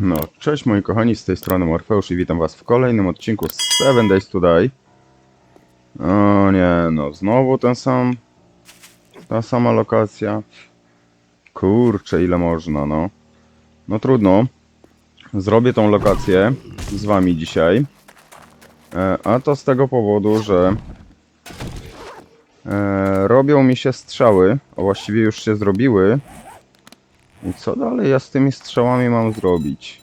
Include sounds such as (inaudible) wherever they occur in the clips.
No, cześć moi kochani, z tej strony Morfeusz i witam was w kolejnym odcinku z Seven Days to Die. O nie, no znowu ten sam, ta sama lokacja. Kurczę, ile można, no. No trudno. Zrobię tą lokację z wami dzisiaj. E, a to z tego powodu, że e, robią mi się strzały, a właściwie już się zrobiły. I co dalej ja z tymi strzałami mam zrobić?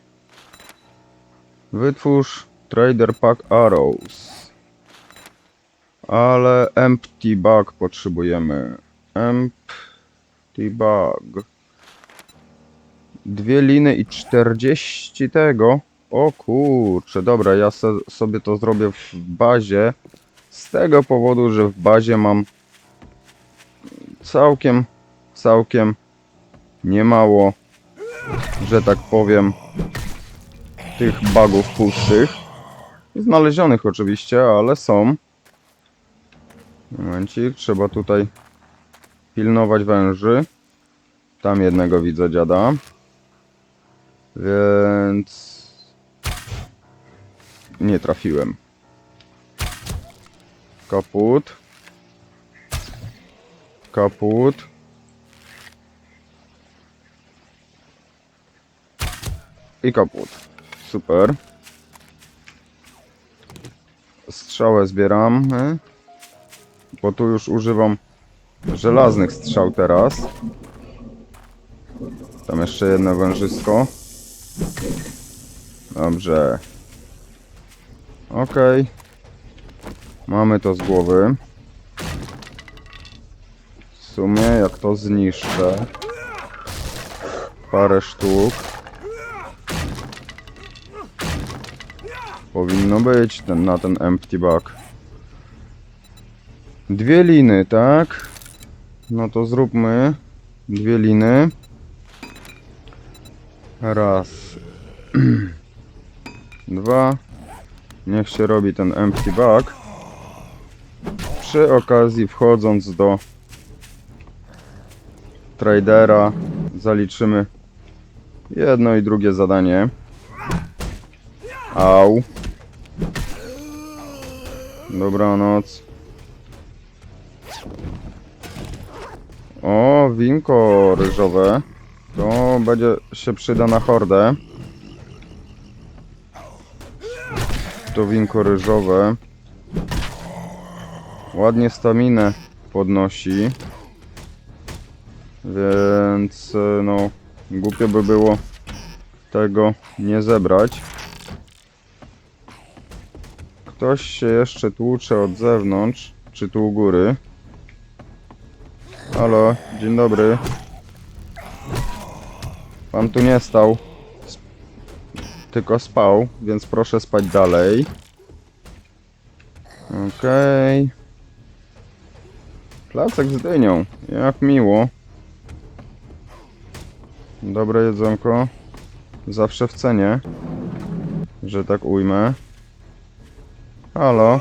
Wytwórz Trader Pack Arrows. Ale Empty Bag potrzebujemy. Empty Bag. Dwie liny i 40 tego. O kurczę, dobra, ja se, sobie to zrobię w bazie. Z tego powodu, że w bazie mam całkiem, całkiem niemało, że tak powiem, tych bugów pustych. Znalezionych oczywiście, ale są. Momencik, trzeba tutaj pilnować węży. Tam jednego widzę dziada. Więc... Nie trafiłem. Kaput. Kaput. I kaput. Super. Strzałę zbieram. Bo tu już używam żelaznych strzał teraz. Tam jeszcze jedno wężysko. Dobrze. Okej. Mamy to z głowy. W sumie jak to zniszczę. Parę sztuk. Powinno być ten, na ten empty bag. Dwie liny, tak? No to zróbmy dwie liny. Raz. (clears throat) Dwa. Niech się robi ten empty bag. Przy okazji wchodząc do tradera zaliczymy jedno i drugie zadanie. Au. Dobranoc. O, winko ryżowe. To będzie się przyda na hordę. To winko ryżowe. Ładnie staminę podnosi. Więc e, no, głupio by było tego nie zebrać. Ktoś się jeszcze tłucze od zewnątrz, czy tu u góry. Halo, dzień dobry. Pan tu nie stał, sp- tylko spał, więc proszę spać dalej. Okej. Placek z dynią, jak miło. Dobre jedzonko. Zawsze w cenie, że tak ujmę. Halo?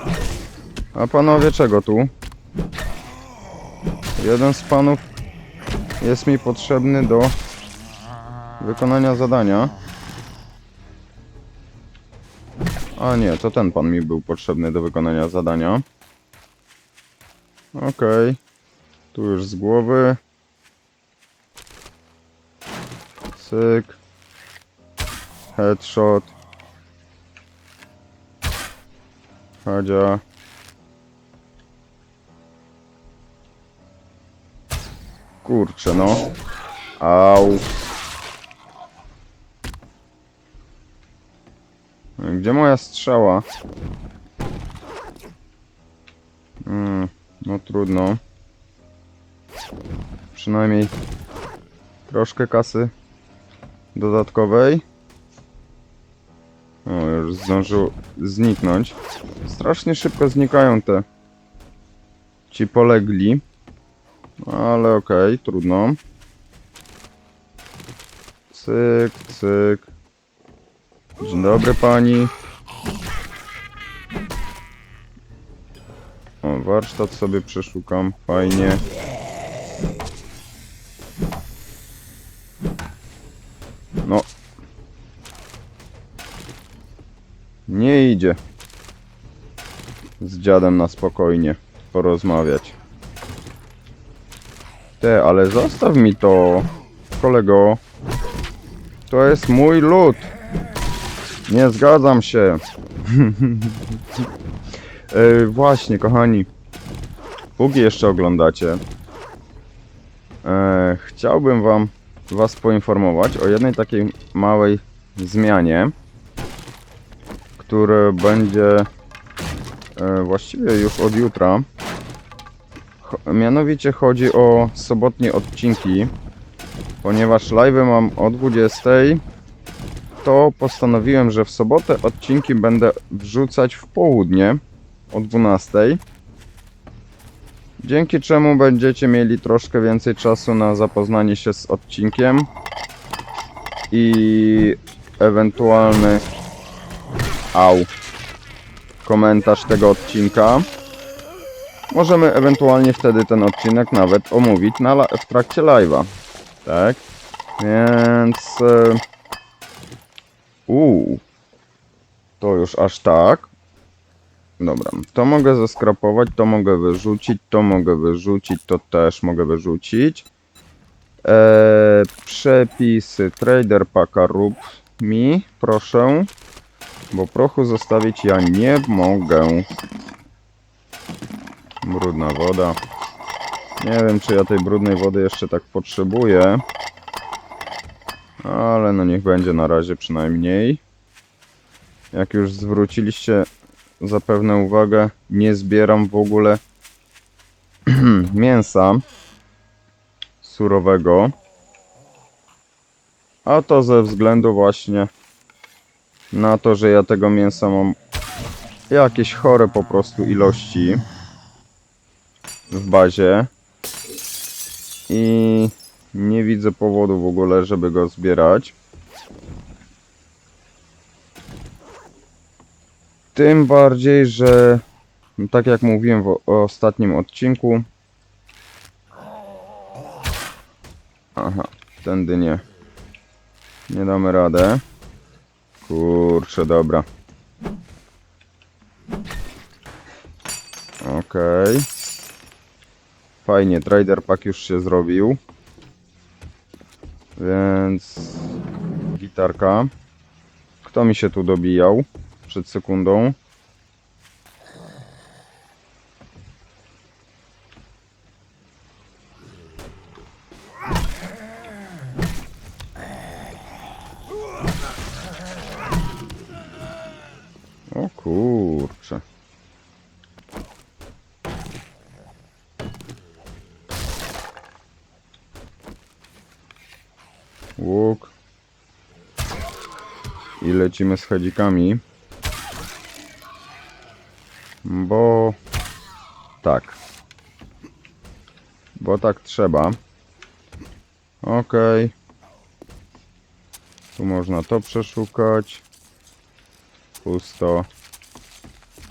A panowie czego tu? Jeden z panów jest mi potrzebny do wykonania zadania. A nie, to ten pan mi był potrzebny do wykonania zadania. Okej. Tu już z głowy. Cyk. Headshot. Hadzia. Kurczę, no. Au. Gdzie moja strzała? Mm, no trudno. Przynajmniej troszkę kasy dodatkowej. O, już zdążył zniknąć. Strasznie szybko znikają te ci polegli. Ale okej, trudno. Cyk, cyk. Dzień dobry pani. O, warsztat sobie przeszukam. Fajnie. No. Idzie z dziadem na spokojnie porozmawiać. Ty, ale zostaw mi to, kolego. To jest mój lód. Nie zgadzam się. (laughs) e, właśnie, kochani. Póki jeszcze oglądacie, e, chciałbym wam was poinformować o jednej takiej małej zmianie, która będzie e, właściwie już od jutra. Mianowicie chodzi o sobotnie odcinki, ponieważ live mam o 20, to postanowiłem, że w sobotę odcinki będę wrzucać w południe o 12. Dzięki czemu będziecie mieli troszkę więcej czasu na zapoznanie się z odcinkiem i ewentualny au komentarz tego odcinka. Możemy ewentualnie wtedy ten odcinek nawet omówić na w trakcie live'a. Tak? Więc. E, Uuu. To już aż tak. Dobra, to mogę zeskrapować, to mogę wyrzucić, to mogę wyrzucić, to też mogę wyrzucić. Eee, przepisy Trader Packa rób mi, proszę. Bo prochu zostawić ja nie mogę. Brudna woda. Nie wiem, czy ja tej brudnej wody jeszcze tak potrzebuję. Ale no niech będzie na razie przynajmniej. Jak już zwróciliście zapewne uwagę, nie zbieram w ogóle (clears throat) mięsa surowego. A to ze względu właśnie na to, że ja tego mięsa mam jakieś chore po prostu ilości w bazie i nie widzę powodu w ogóle, żeby go zbierać. Tym bardziej, że tak jak mówiłem w ostatnim odcinku. Aha, tędy nie. Nie damy radę. Kurczę, dobra. Okej. Fajnie, Trader Pack już się zrobił. Więc... Gitarka. Kto mi się tu dobijał? Przed sekundą. O kurcze. Łuk. I lecimy z hedzikami. Bo... Tak. Bo tak trzeba. Okej. Tu można to przeszukać. Pusto.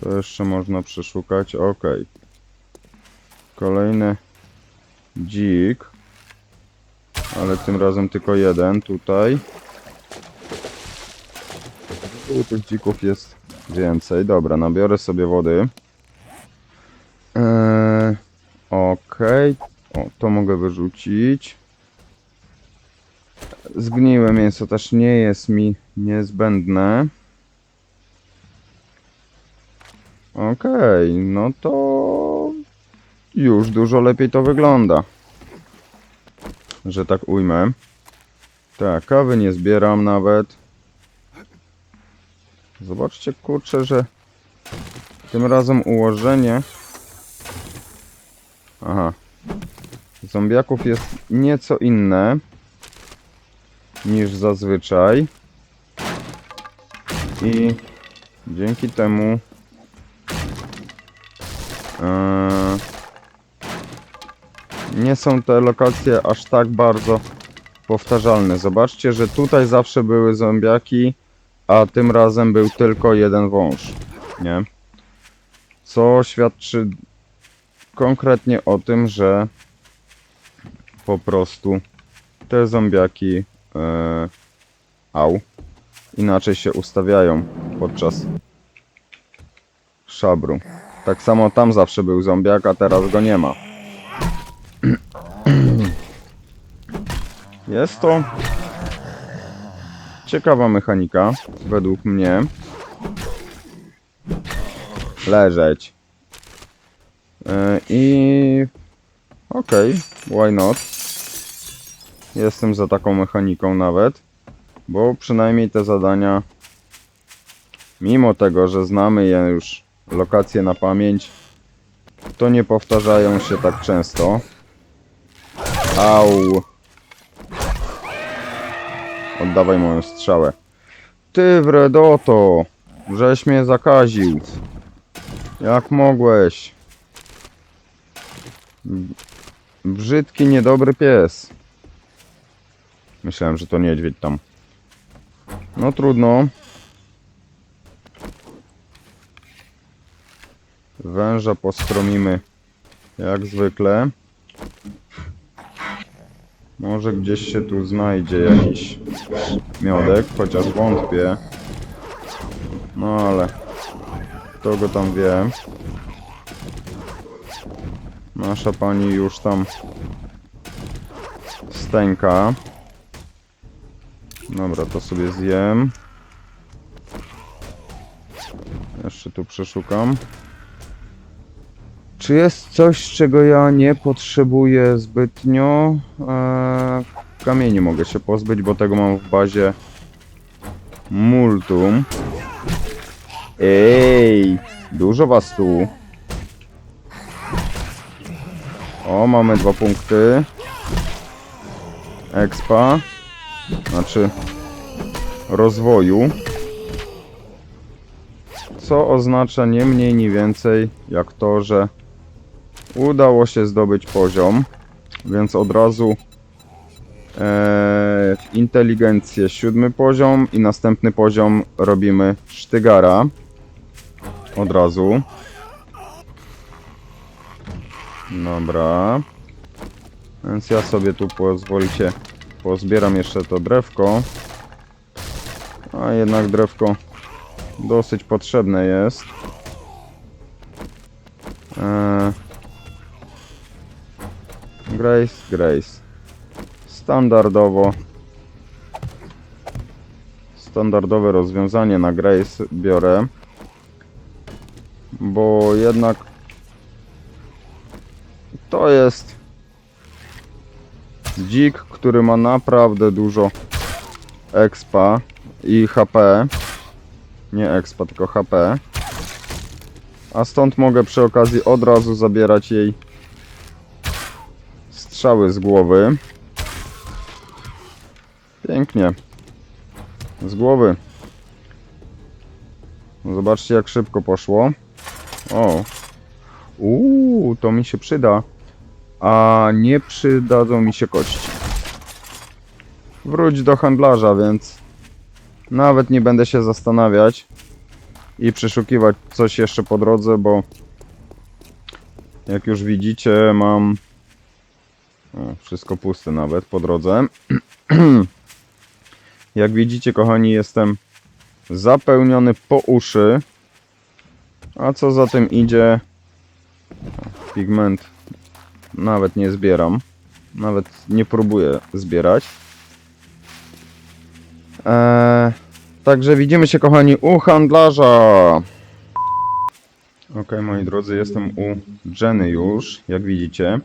To jeszcze można przeszukać. Ok. Kolejny dzik. Ale tym razem tylko jeden tutaj. Tu tych dzików jest więcej. Dobra, nabiorę sobie wody. Eee, Okej. O, to mogę wyrzucić. Zgniłe mięso też nie jest mi niezbędne. Okej, no to już dużo lepiej to wygląda. Że tak ujmę. Tak, kawy nie zbieram nawet. Zobaczcie, kurczę, że tym razem ułożenie. Aha. Zombiaków jest nieco inne niż zazwyczaj. I dzięki temu nie są te lokacje aż tak bardzo powtarzalne. Zobaczcie, że tutaj zawsze były zombiaki, a tym razem był tylko jeden wąż. Nie? Co świadczy konkretnie o tym, że po prostu te zombiaki e, au inaczej się ustawiają podczas szabru. Tak samo tam zawsze był zombiak, a teraz go nie ma. (clears throat) Jest to ciekawa mechanika, według mnie. Leżeć. Yy, I okej, why not? Jestem za taką mechaniką nawet, bo przynajmniej te zadania, mimo tego, że znamy je już lokacje na pamięć, to nie powtarzają się tak często. Au! Oddawaj moją strzałę. Ty wredoto! Żeś mnie zakaził. Jak mogłeś? Brzydki, niedobry pies. Myślałem, że to niedźwiedź tam. No trudno. Węża postromimy jak zwykle. Może gdzieś się tu znajdzie jakiś miodek, chociaż wątpię. No ale kto go tam wie. Nasza pani już tam stęka. Dobra, to sobie zjem. Jeszcze tu przeszukam. Czy jest coś, czego ja nie potrzebuję zbytnio? Eee, kamieni mogę się pozbyć, bo tego mam w bazie multum. Ej, dużo was tu. O, mamy dwa punkty. Expa. Znaczy rozwoju. Co oznacza nie mniej, nie więcej jak to, że udało się zdobyć poziom, więc od razu e, inteligencję siódmy poziom i następny poziom robimy sztygara od razu. Dobra. Więc ja sobie tu pozwolicie pozbieram jeszcze to drewko. A jednak drewko dosyć potrzebne jest. Eee... Grace, Grace. Standardowo. Standardowe rozwiązanie na Grace biorę. Bo jednak to jest dzik, który ma naprawdę dużo expa i HP. Nie expa, tylko HP. A stąd mogę przy okazji od razu zabierać jej strzały z głowy. Pięknie. Z głowy. Zobaczcie jak szybko poszło. O. Uuu, to mi się przyda. A nie przydadzą mi się kości. Wróć do handlarza, więc nawet nie będę się zastanawiać i przeszukiwać coś jeszcze po drodze, bo jak już widzicie mam wszystko puste nawet po drodze. (clears throat) jak widzicie kochani jestem zapełniony po uszy, a co za tym idzie pigment nawet nie zbieram. Nawet nie próbuję zbierać. Eee, także widzimy się kochani u handlarza. Ok, moi drodzy, jestem u Jenny już, jak widzicie.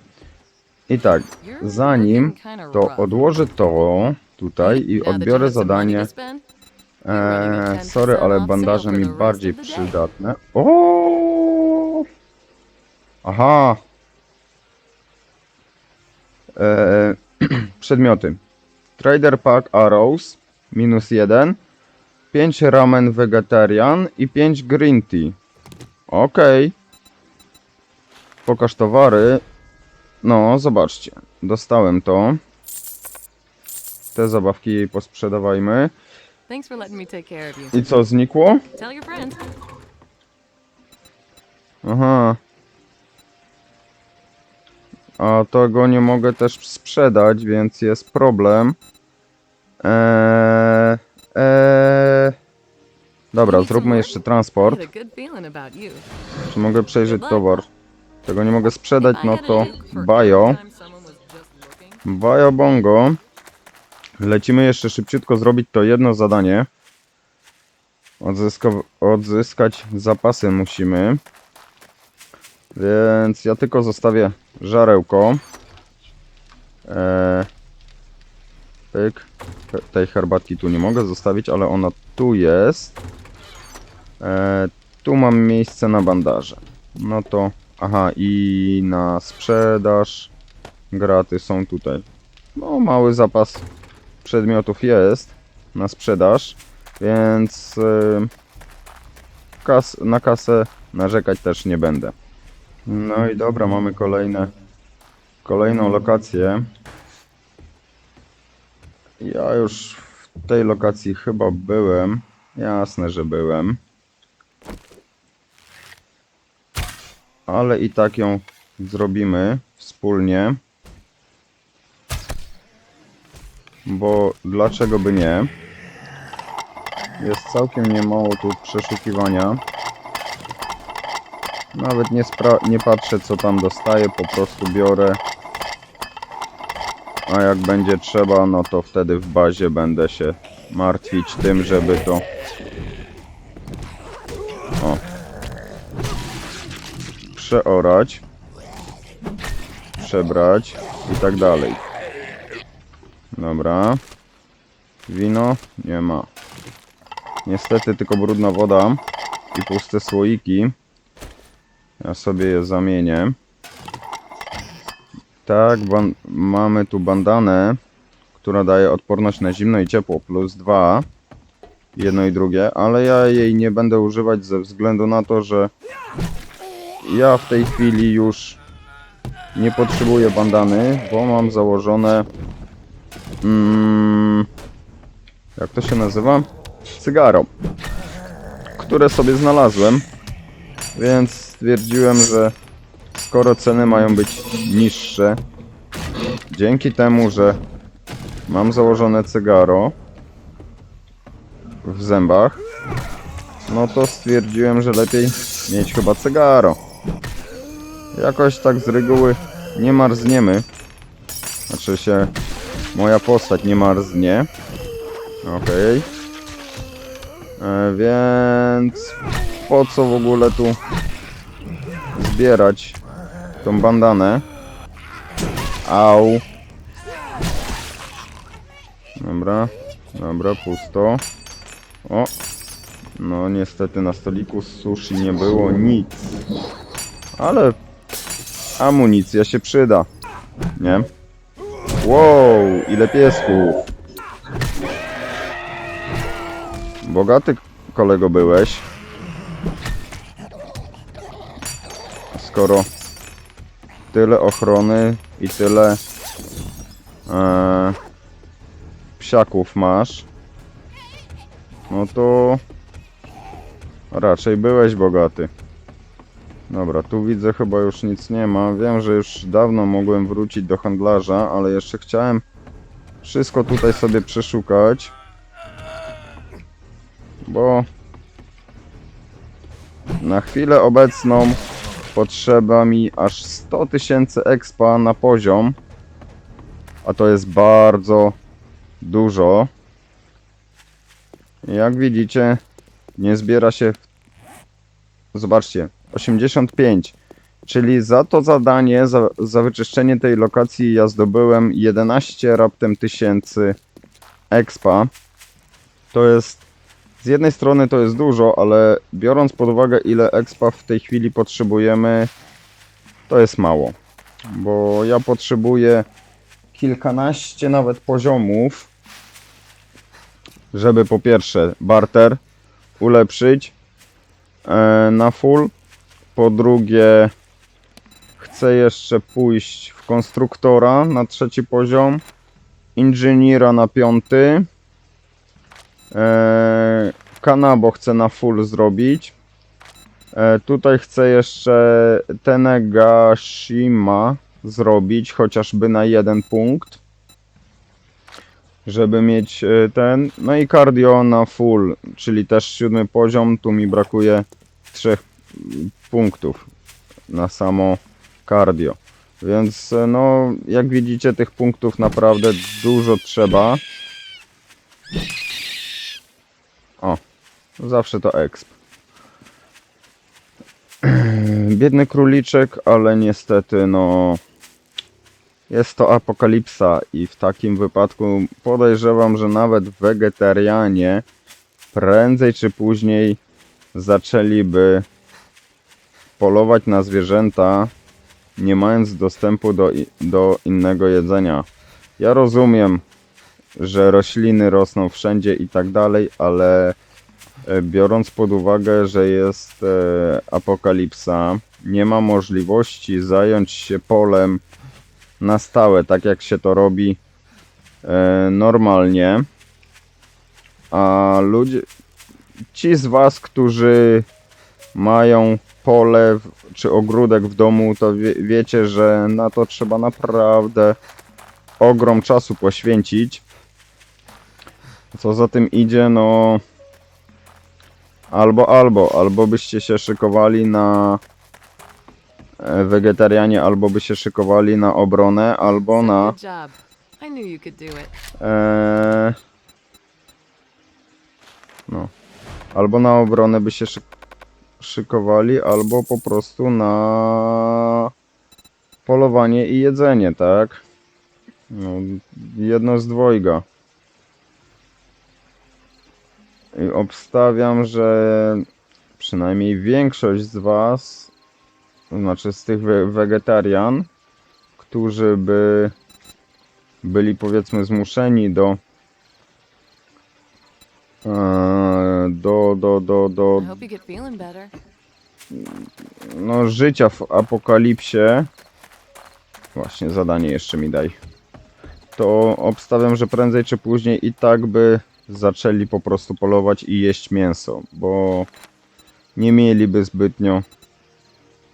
I tak, zanim to odłożę to tutaj i odbiorę zadanie. Eee, sorry, ale bandaże mi bardziej przydatne. O! Aha, Eee, (clears throat) przedmioty. Trader Pack Arrows minus 1, 5 ramen vegetarian i 5 green tea. Okej. Pokaż towary. No, zobaczcie. Dostałem to. Te zabawki jej posprzedawajmy. I co, znikło? Aha. A tego nie mogę też sprzedać, więc jest problem. Eee, eee, Dobra, zróbmy jeszcze transport. Czy mogę przejrzeć towar? Tego nie mogę sprzedać, no to bajo. Bajo bongo. Lecimy jeszcze szybciutko zrobić to jedno zadanie. Odzyska odzyskać zapasy musimy. Więc ja tylko zostawię żarełko. Eee, pyk. Te- Tej herbatki tu nie mogę zostawić, ale ona tu jest. Eee, tu mam miejsce na bandaże. No to... Aha, i na sprzedaż graty są tutaj. No, mały zapas przedmiotów jest na sprzedaż, więc yy, kas na kasę narzekać też nie będę. No i dobra, mamy kolejne, kolejną lokację. Ja już w tej lokacji chyba byłem. Jasne, że byłem. Ale i tak ją zrobimy wspólnie. Bo dlaczego by nie? Jest całkiem niemało tu przeszukiwania. Nawet nie, nie patrzę co tam dostaję, po prostu biorę. A jak będzie trzeba, no to wtedy w bazie będę się martwić tym, żeby to... Przeorać. Przebrać i tak dalej. Dobra. Wino nie ma. Niestety tylko brudna woda i puste słoiki. Ja sobie je zamienię. Tak, mamy tu bandanę, która daje odporność na zimno i ciepło plus 2. Jedno i drugie, ale ja jej nie będę używać ze względu na to, że ja w tej chwili już nie potrzebuję bandany, bo mam założone Mm, jak to się nazywa? Cygaro. Które sobie znalazłem. Więc stwierdziłem, że skoro ceny mają być niższe, dzięki temu, że mam założone cygaro w zębach, no to stwierdziłem, że lepiej mieć chyba cygaro. Jakoś tak z reguły nie marzniemy. Znaczy się Moja postać nie marznie. Okej. E, Więc po co w ogóle tu zbierać tą bandanę? Au. Dobra, dobra, pusto. O. No niestety na stoliku sushi nie było nic. Ale amunicja się przyda. Nie? Wow, ile piesków. Bogaty kolego byłeś. Skoro tyle ochrony i tyle e, psiaków masz, no to raczej byłeś bogaty. Dobra, tu widzę chyba już nic nie ma. Wiem, że już dawno mogłem wrócić do handlarza, ale jeszcze chciałem wszystko tutaj sobie przeszukać. Bo na chwilę obecną potrzeba mi aż 100 tysięcy expa na poziom. A to jest bardzo dużo. Jak widzicie, nie zbiera się. Zobaczcie, 85. Czyli za to zadanie, za, za wyczyszczenie tej lokacji ja zdobyłem 11 raptem tysięcy expa. To jest, z jednej strony to jest dużo, ale biorąc pod uwagę ile expa w tej chwili potrzebujemy, to jest mało. Bo ja potrzebuję kilkanaście nawet poziomów, żeby po pierwsze barter ulepszyć e, na full, po drugie, chcę jeszcze pójść w konstruktora na trzeci poziom, inżyniera na piąty, e, kanabo chcę na full zrobić. E, tutaj chcę jeszcze Tenegashima zrobić, chociażby na jeden punkt. żeby mieć e, ten. No i cardio na full, czyli też siódmy poziom. Tu mi brakuje trzech punktów na samo cardio. Więc e, no, jak widzicie, tych punktów naprawdę dużo trzeba. O, zawsze to exp. (clears throat) Biedny króliczek, ale niestety, no. Jest to apokalipsa i w takim wypadku podejrzewam, że nawet wegetarianie prędzej czy później zaczęliby polować na zwierzęta, nie mając dostępu do, do innego jedzenia. Ja rozumiem, że rośliny rosną wszędzie i tak dalej, ale e, biorąc pod uwagę, że jest e, apokalipsa, nie ma możliwości zająć się polem na stałe, tak jak się to robi e, normalnie. A ludzie, ci z Was, którzy mają pole czy ogródek w domu, to wie, wiecie, że na to trzeba naprawdę ogrom czasu poświęcić. Co za tym idzie, no albo, albo, albo byście się szykowali na e, wegetarianie, albo by się szykowali na obronę, albo na. Eee, no. Albo na obronę by się szyk szykowali, albo po prostu na polowanie i jedzenie, tak? No, jedno z dwojga. I obstawiam, że przynajmniej większość z Was, znaczy z tych we wegetarian, którzy by byli powiedzmy zmuszeni do e, do, do, do, do no, życia w apokalipsie właśnie zadanie jeszcze mi daj to obstawiam, że prędzej czy później i tak by zaczęli po prostu polować i jeść mięso, bo nie mieliby zbytnio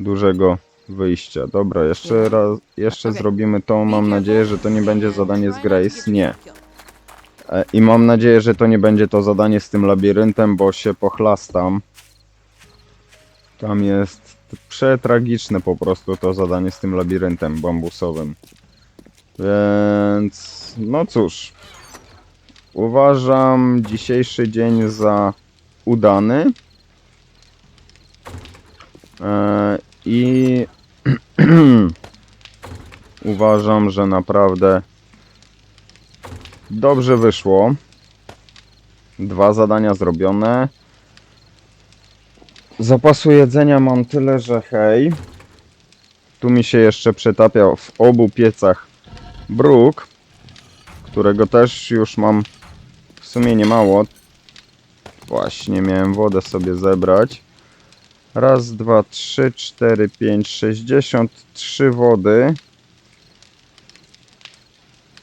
dużego wyjścia. Dobra, jeszcze raz, jeszcze zrobimy to. Mam nadzieję, że to nie będzie zadanie z Grace. Nie. E, I mam nadzieję, że to nie będzie to zadanie z tym labiryntem, bo się pochlastam. Tam jest przetragiczne po prostu to zadanie z tym labiryntem bambusowym. Więc no cóż. Uważam dzisiejszy dzień za udany. E, I (clears throat) uważam, że naprawdę Dobrze wyszło. Dwa zadania zrobione. Zapasu jedzenia mam tyle, że hej. Tu mi się jeszcze przetapia w obu piecach bruk, którego też już mam w sumie nie mało. Właśnie miałem wodę sobie zebrać. Raz, dwa, trzy, cztery, pięć, sześćdziesiąt trzy wody.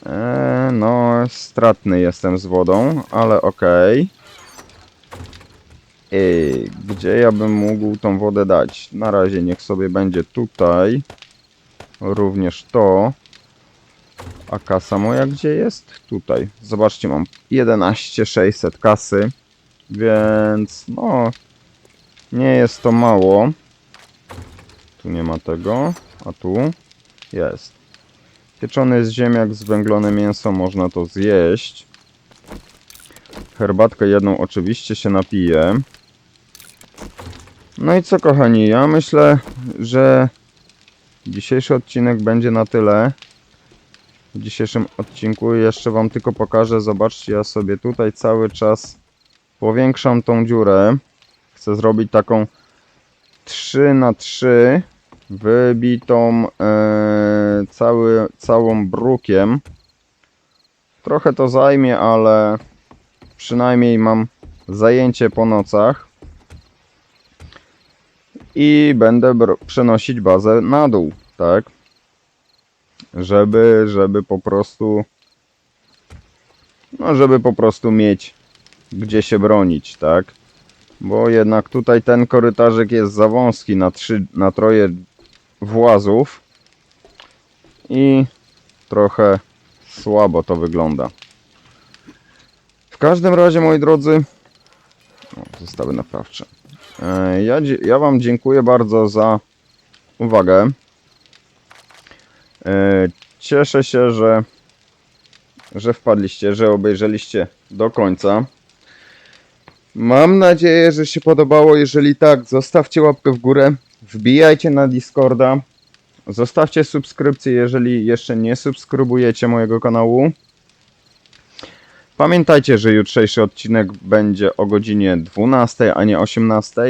Eee, no, stratny jestem z wodą, ale okej. Ej, Gdzie ja bym mógł tą wodę dać? Na razie niech sobie będzie tutaj. Również to. A kasa moja gdzie jest? Tutaj. Zobaczcie, mam 11600 kasy. Więc no, nie jest to mało. Tu nie ma tego, a tu jest. Pieczony jest ziemniak, zwęglone mięso, można to zjeść. Herbatkę jedną oczywiście się napiję. No i co kochani, ja myślę, że dzisiejszy odcinek będzie na tyle. W dzisiejszym odcinku jeszcze wam tylko pokażę, zobaczcie, ja sobie tutaj cały czas powiększam tą dziurę. Chcę zrobić taką 3 na 3 wybitą e, cały, całą brukiem. Trochę to zajmie, ale przynajmniej mam zajęcie po nocach. I będę przenosić bazę na dół, tak? Żeby, żeby po prostu no, żeby po prostu mieć gdzie się bronić, tak? Bo jednak tutaj ten korytarzyk jest za wąski na, trzy, na troje włazów i trochę słabo to wygląda. każdym razie, moi drodzy, o, zestawy naprawcze. E, Ja, ja Wam dziękuję bardzo za uwagę. E, Cieszę się, że, że wpadliście, że obejrzeliście do końca. Mam nadzieję, że się podobało. Jeżeli tak, zostawcie łapkę w górę, wbijajcie na Discorda, zostawcie subskrypcję, jeżeli jeszcze nie subskrybujecie mojego kanału. Pamiętajcie, że jutrzejszy odcinek będzie o godzinie 12, a nie 18.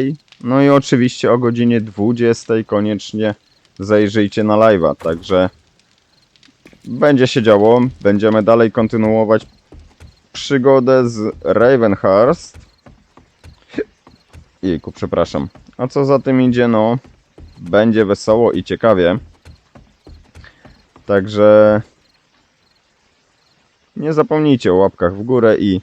No i oczywiście o godzinie 20 koniecznie zajrzyjcie na live'a, także będzie się działo. Będziemy dalej kontynuować przygodę z Ravenhurst. Jejku, przepraszam. A co za tym idzie, no, będzie wesoło i ciekawie. Także nie zapomnijcie o łapkach w górę i